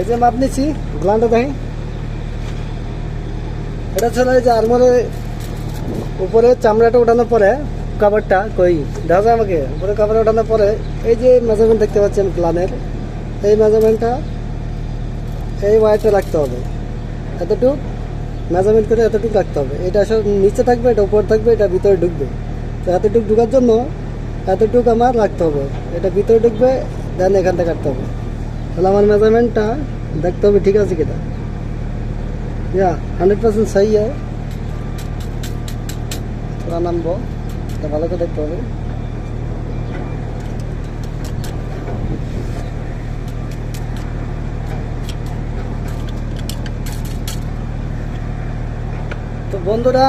এই যে মাপ নিচ্ছি গ্লানটা দেখি এটা ছিল এই যে আরমোরে উপরে চামড়াটা ওঠানোর পরে কাভারটা কই? দেখা যায় আমাকে, উপরে কাভার ওঠানোর পরে এই যে মেজারমেন্ট দেখতে পাচ্ছেন গ্লানের এই মেজারমেন্টটা এই ওয়াইটে রাখতে হবে। এতটুক মেজারমেন্ট করে এতটুকু রাখতে হবে। এটা সব নিচে থাকবে, এটা উপরে থাকবে, এটা ভিতরে ঢুকবে। তো এতটুকু ঢুকার জন্য এতটুকু আমার রাখতে হবে। এটা ভিতরে ঢুকবে দেন এখান থেকে কাটতে হবে। তাহলে আমার মেজারমেন্টটা দেখতে হবে, ঠিক আছে কিনা? হান্ড্রেড পার্সেন্ট সাই তোরা নামবো। ভালো করে দেখতে হবে। তো বন্ধুরা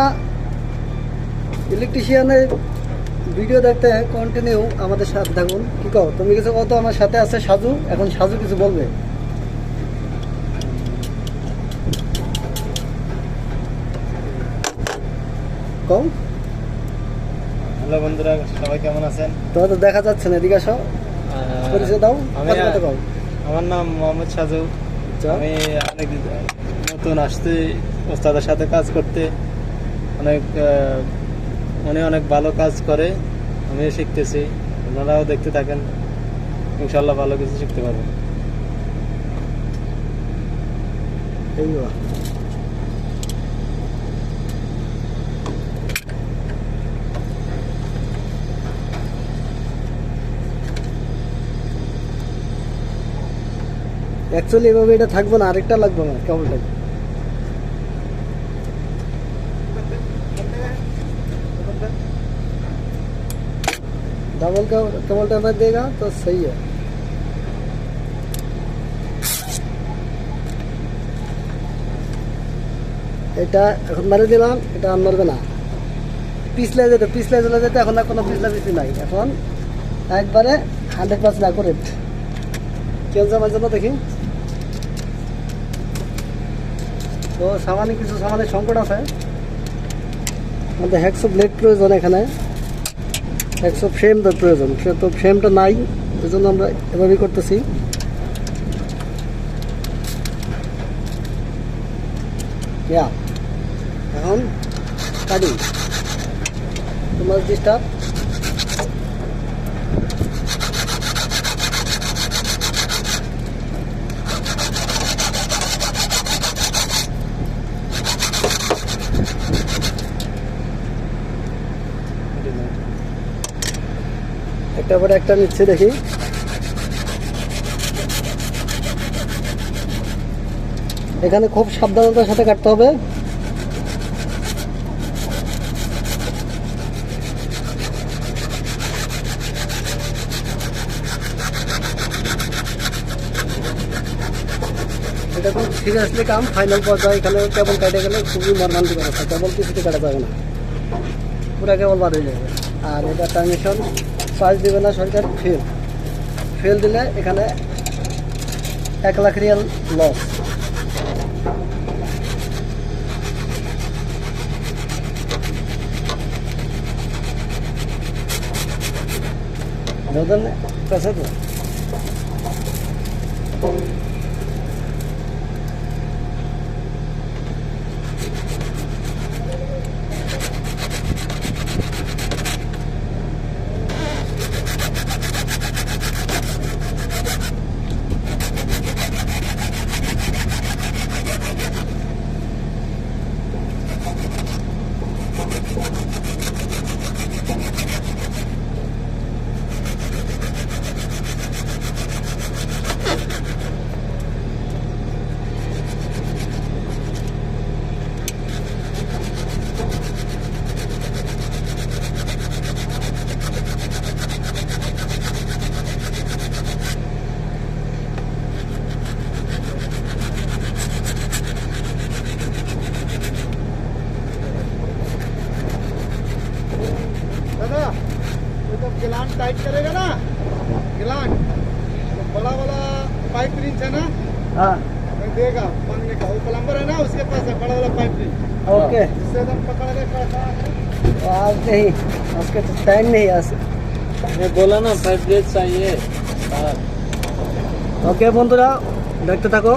ইলেকট্রিশিয়ানের ভিডিও দেখতে কন্টিনিউ আমাদের সাথে থাকুন। কি কও? তুমি কিছু কত আমার সাথে আছে সাজু। এখন সাজু কিছু বলবে। কম হ্যালো বন্ধুরা সবাই কেমন আছেন? তোমার তো দেখা যাচ্ছে না এদিকে আসো। পরিচয় দাও। আমার নাম মোহাম্মদ সাজু। আচ্ছা। আমি অনেক নতুন আসছি ওস্তাদের সাথে কাজ করতে। অনেক উনি অনেক ভালো কাজ করে, আমিও শিখতেছি। আপনারাও দেখতে থাকেন ইনশাল্লাহ ভালো কিছু শিখতে পারবেন এই অ্যাকচুয়ালি এভাবে এটা থাকব না, আরেকটা লাগবে আমার কেবলটা डबल का केबल टेम्पर देगा तो सही है এটা এখন মারে দিলাম এটা আর নড়বে না পিছলে যেত পিছলে চলে যেতে এখন আর কোনো পিছলা পিছলি নাই এখন একবারে হান্ড্রেড পার্সেন্ট অ্যাকুরেট কেন যাবার জন্য দেখি তো সামান্য কিছু সামানের সংকট আছে আমাদের হ্যাকসো ব্লেড প্রয়োজন এখানে একশো ফ্রেম তো প্রয়োজন। সে তো ফ্রেমটা নাই এই জন্য আমরা এভাবেই করতেছি। এখন কাটিং তোমার ডিস্টার্ব একটা পরে একটা নিচ্ছে দেখি। এখানে খুব সাবধানতার সাথে কাটতে হবে। এটা খুব সিরিয়াসলি কাম ফাইনাল পর্যায়ে এখানে কেবল কাটে গেলে খুবই মর্মান্তিক অবস্থা, কেবল কিছুতে কাটা যাবে না। পুরা কেবল বাদ হয়ে যাবে। আর এটা ট্রানজেকশন চার্জ দেবে না সরকার ফেল ফেল দিলে এখানে এক লাখ রিয়াল লস ধরেন কাছে তো? टाइट करेगा ना गिलान तो बड़ा वाला पाइप रिंच है ना হ্যাঁ मैं देगा मांगने का वो प्लम्बर है ना उसके पास है बड़ा वाला पाइप रिंच ওকে जिससे एकदम पकड़ के खड़ा आज नहीं उसके तो टाइम नहीं आज मैं बोला ना फाइव डेज चाहिए हाँ। ওকে বন্ধুরা দেখতে থাকো